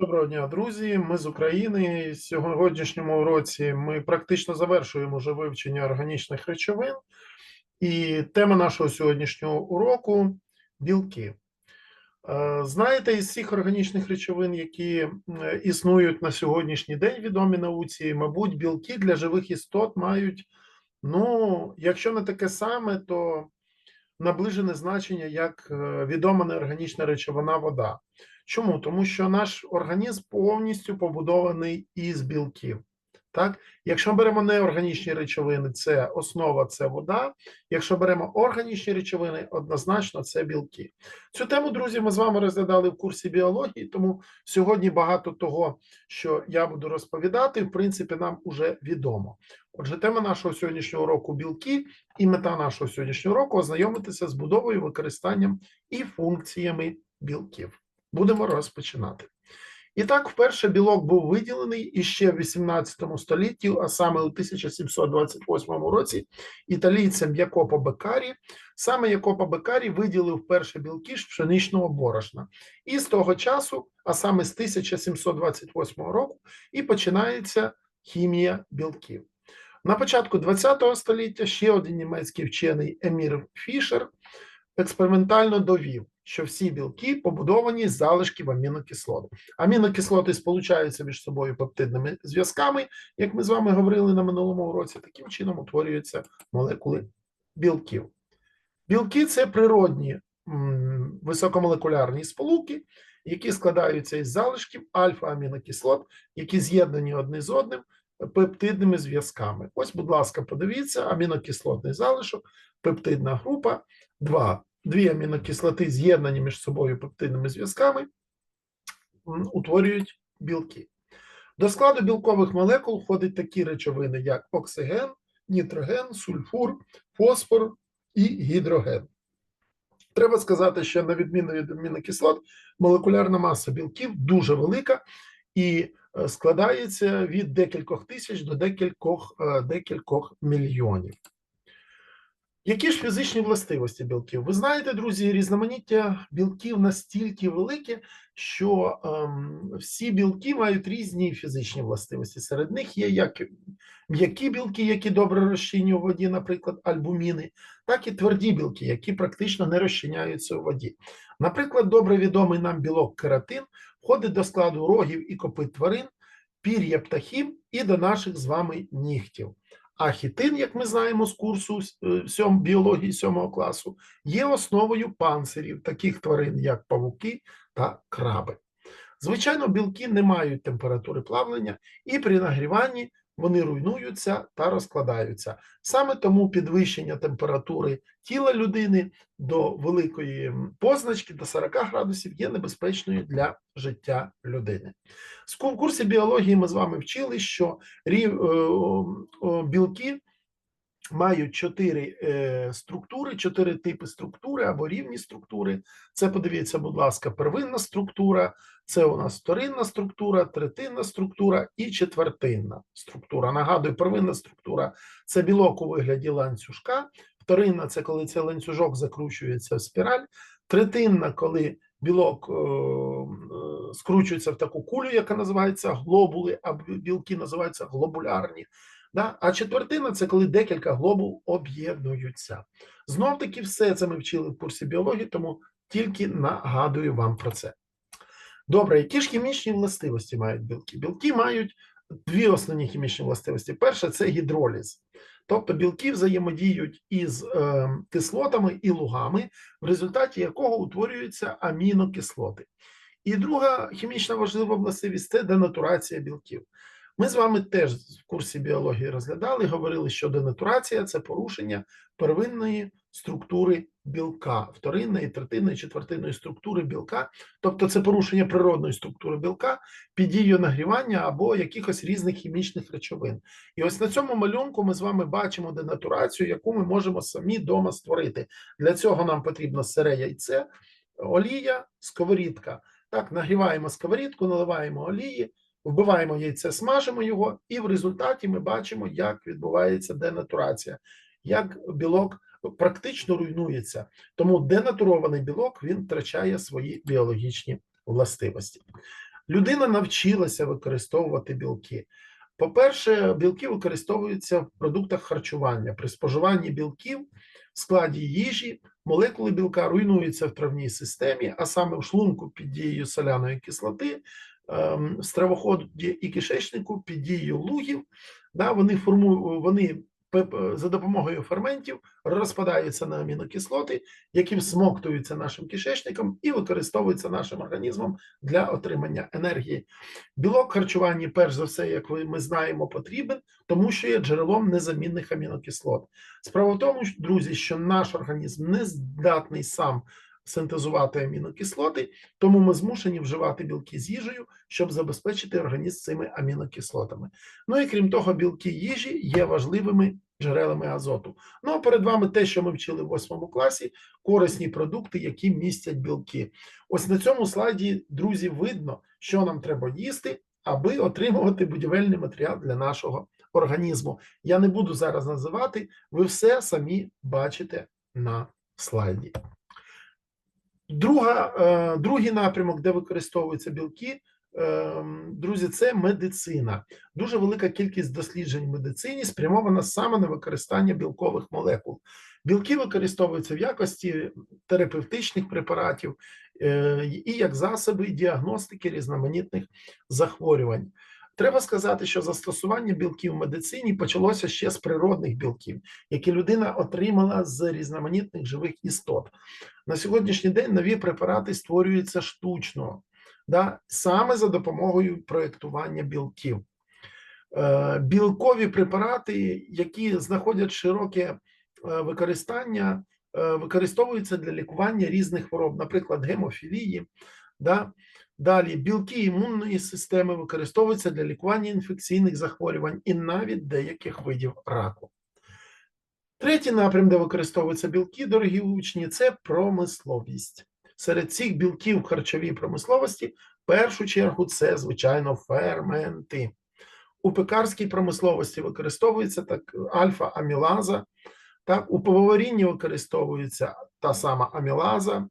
Доброго дня, друзі. Ми з України. Сьогоднішньому уроці ми практично завершуємо вже вивчення органічних речовин. І тема нашого сьогоднішнього уроку білки. Е, Знаєте, із всіх органічних речовин, які е, існують на сьогоднішній день, відомі науці, мабуть, білки для живих істот мають, ну, якщо не таке саме, то наближене значення як е, відома неорганічна речовина вода. Чому? Тому що наш організм повністю побудований із білків. Так? Якщо беремо неорганічні речовини, це основа це вода. Якщо беремо органічні речовини, однозначно це білки. Цю тему, друзі, ми з вами розглядали в курсі біології, тому сьогодні багато того, що я буду розповідати, в принципі, нам уже відомо. Отже, тема нашого сьогоднішнього року білки, і мета нашого сьогоднішнього року ознайомитися з будовою, використанням і функціями білків. Будемо розпочинати. І так, вперше білок був виділений іще в 18 столітті, а саме у 1728 році, італійцем Якопо Бекарі. Саме Якопо Бекарі виділив перші білки з пшеничного борошна. І з того часу, а саме з 1728 року, і починається хімія білків. На початку ХХ століття ще один німецький вчений Емір Фішер експериментально довів, що всі білки побудовані з залишків амінокислот. Амінокислоти сполучаються між собою пептидними зв'язками, як ми з вами говорили на минулому уроці, таким чином утворюються молекули білків. Білки це природні високомолекулярні сполуки, які складаються із залишків альфа-амінокислот, які з'єднані одне з одним пептидними зв'язками. Ось, будь ласка, подивіться, амінокислотний залишок, пептидна група, два дві амінокислоти, з'єднані між собою пептидними зв'язками, утворюють білки. До складу білкових молекул входять такі речовини, як оксиген, нітроген, сульфур, фосфор і гідроген. Треба сказати, що на відміну від амінокислот, молекулярна маса білків дуже велика і е, складається від декількох тисяч до декількох, е, декількох мільйонів. Які ж фізичні властивості білків? Ви знаєте, друзі, різноманіття білків настільки велике, що ем, всі білки мають різні фізичні властивості. Серед них є як м'які білки, які добре розчинні у воді, наприклад, альбуміни, так і тверді білки, які практично не розчиняються у воді. Наприклад, добре відомий нам білок кератин входить до складу рогів і копит тварин, пір'я птахів і до наших з вами нігтів. А хітин, як ми знаємо з курсу е, біології 7 класу, є основою панцирів таких тварин, як павуки та краби. Звичайно, білки не мають температури плавлення, і при нагріванні вони руйнуються та розкладаються. Саме тому підвищення температури тіла людини до великої позначки, до 40 градусів, є небезпечною для життя людини. В курсі біології ми з вами вчили, що е, білки мають чотири е, структури, чотири типи структури або рівні структури. Це подивіться, будь ласка, первинна структура, це у нас вторинна структура, третинна структура і четвертинна структура. Нагадую, первинна структура це білок у вигляді ланцюжка, вторинна це коли цей ланцюжок закручується в спіраль, третинна, коли білок е, скручується в таку кулю, яка називається глобули, а білки називаються глобулярні. Да? А четвертина це коли декілька глобул об'єднуються. Знов таки, все це ми вчили в курсі біології, тому тільки нагадую вам про це. Добре, які ж хімічні властивості мають білки? Білки мають дві основні хімічні властивості. Перша це гідроліз. Тобто білки взаємодіють із е, кислотами і лугами, в результаті якого утворюються амінокислоти. І друга хімічна важлива властивість це денатурація білків. Ми з вами теж в курсі біології розглядали, говорили, що денатурація це порушення первинної структури білка, вторинної, третинної, четвертинної структури білка, тобто це порушення природної структури білка під дією нагрівання або якихось різних хімічних речовин. І ось на цьому малюнку ми з вами бачимо денатурацію, яку ми можемо самі вдома створити. Для цього нам потрібно сире яйце, олія, сковорідка. Так, нагріваємо сковорідку, наливаємо олії вбиваємо яйце, смажимо його, і в результаті ми бачимо, як відбувається денатурація, як білок практично руйнується. Тому денатурований білок він втрачає свої біологічні властивості. Людина навчилася використовувати білки. По-перше, білки використовуються в продуктах харчування. При споживанні білків в складі їжі молекули білка руйнуються в травній системі, а саме в шлунку під дією соляної кислоти, стравоході і кишечнику під дією лугів. Да, вони формують, вони за допомогою ферментів розпадаються на амінокислоти, які всмоктуються нашим кишечником і використовуються нашим організмом для отримання енергії. Білок в харчуванні, перш за все, як ми знаємо, потрібен, тому що є джерелом незамінних амінокислот. Справа в тому, друзі, що наш організм не здатний сам синтезувати амінокислоти, тому ми змушені вживати білки з їжею, щоб забезпечити організм цими амінокислотами. Ну і крім того, білки їжі є важливими джерелами азоту. Ну а перед вами те, що ми вчили в восьмому класі, корисні продукти, які містять білки. Ось на цьому слайді, друзі, видно, що нам треба їсти, аби отримувати будівельний матеріал для нашого організму. Я не буду зараз називати, ви все самі бачите на слайді. Друга, е, другий напрямок, де використовуються білки, е, друзі, це медицина. Дуже велика кількість досліджень в медицині спрямована саме на використання білкових молекул. Білки використовуються в якості терапевтичних препаратів е, і як засоби діагностики різноманітних захворювань. Треба сказати, що застосування білків в медицині почалося ще з природних білків, які людина отримала з різноманітних живих істот. На сьогоднішній день нові препарати створюються штучно, да, саме за допомогою проєктування білків. Е, Білкові препарати, які знаходять широке е, використання, е, використовуються для лікування різних хвороб, наприклад, гемофілії. Да? Далі білки імунної системи використовуються для лікування інфекційних захворювань і навіть деяких видів раку. Третій напрям, де використовуються білки, дорогі учні, це промисловість. Серед цих білків в харчовій промисловості, в першу чергу, це, звичайно, ферменти. У пекарській промисловості використовується так альфа-амілаза, так, у пивоварінні використовується та сама амілаза.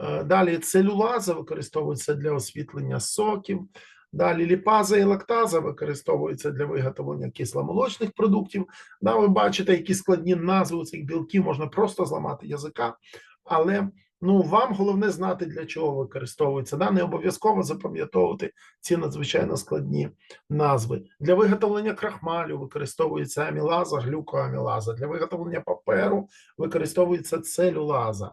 Е, Далі целюлаза використовується для освітлення соків. Далі ліпаза і лактаза використовуються для виготовлення кисломолочних продуктів. Да, ви бачите, які складні назви у цих білків можна просто зламати язика, але ну вам головне знати, для чого використовується. Да? Не обов'язково запам'ятовувати ці надзвичайно складні назви. Для виготовлення крахмалю використовується амілаза, глюкоамілаза. Для виготовлення паперу використовується целюлаза.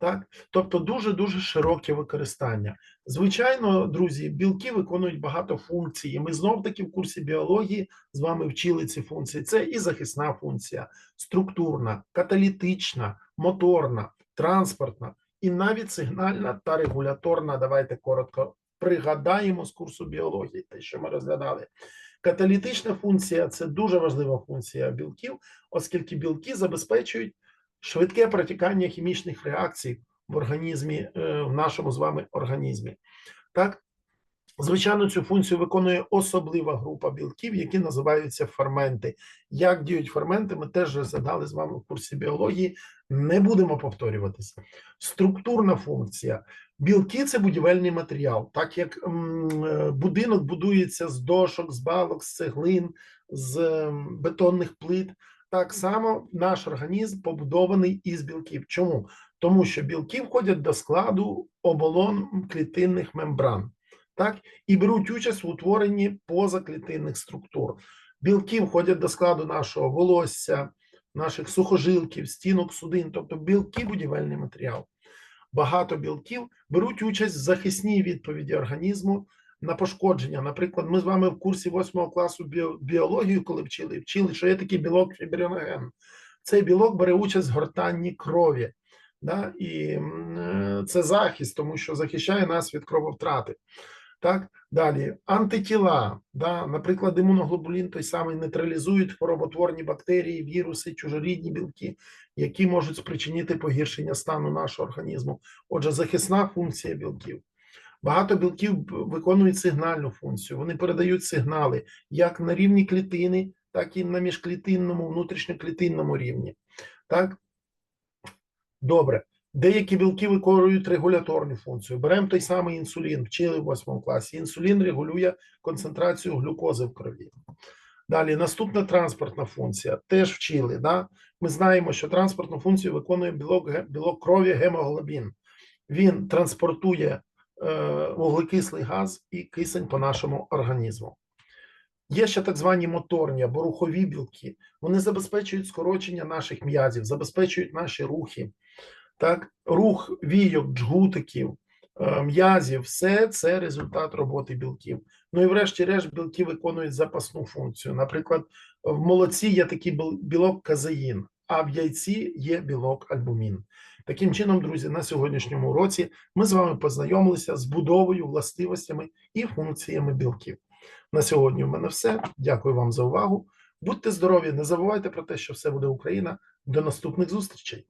Так, тобто дуже дуже широке використання. Звичайно, друзі, білки виконують багато функцій. Ми знов таки в курсі біології з вами вчили ці функції. Це і захисна функція, структурна, каталітична, моторна, транспортна і навіть сигнальна та регуляторна. Давайте коротко пригадаємо з курсу біології, те, що ми розглядали. Каталітична функція це дуже важлива функція білків, оскільки білки забезпечують швидке протікання хімічних реакцій в організмі, е, в нашому з вами організмі. Так, звичайно, цю функцію виконує особлива група білків, які називаються ферменти. Як діють ферменти, ми теж розглядали з вами в курсі біології. Не будемо повторюватися. Структурна функція. Білки це будівельний матеріал, так як е, будинок будується з дошок, з балок, з цеглин, з бетонних плит. Так само наш організм побудований із білків. Чому? Тому що білки входять до складу оболон клітинних мембран, так і беруть участь в утворенні позаклітинних структур. Білки входять до складу нашого волосся, наших сухожилків, стінок судин, тобто білки будівельний матеріал. Багато білків беруть участь в захисній відповіді організму на пошкодження. Наприклад, ми з вами в курсі 8 класу біо- біологію, коли вчили, вчили, що є такий білок фібриноген. Цей білок бере участь в гортанні крові. Да? І е, це захист, тому що захищає нас від крововтрати. Так, далі антитіла, да, наприклад, імуноглобулін той самий нейтралізують хвороботворні бактерії, віруси, чужорідні білки, які можуть спричинити погіршення стану нашого організму. Отже, захисна функція білків. Багато білків виконують сигнальну функцію. Вони передають сигнали як на рівні клітини, так і на міжклітинному, внутрішньоклітинному рівні. Так? Добре. Деякі білки виконують регуляторну функцію. Беремо той самий інсулін, вчили в 8 класі. Інсулін регулює концентрацію глюкози в крові. Далі наступна транспортна функція. Теж вчили. Да? Ми знаємо, що транспортну функцію виконує білок, білок крові гемоглобін. Він транспортує вуглекислий газ і кисень по нашому організму. Є ще так звані моторні або рухові білки. Вони забезпечують скорочення наших м'язів, забезпечують наші рухи. Так, рух війок, джгутиків, е, м'язів, все це результат роботи білків. Ну і врешті-решт білки виконують запасну функцію. Наприклад, в молоці є такий білок казеїн, а в яйці є білок альбумін. Таким чином, друзі, на сьогоднішньому уроці ми з вами познайомилися з будовою, властивостями і функціями білків. На сьогодні в мене все. Дякую вам за увагу. Будьте здорові, не забувайте про те, що все буде Україна. До наступних зустрічей.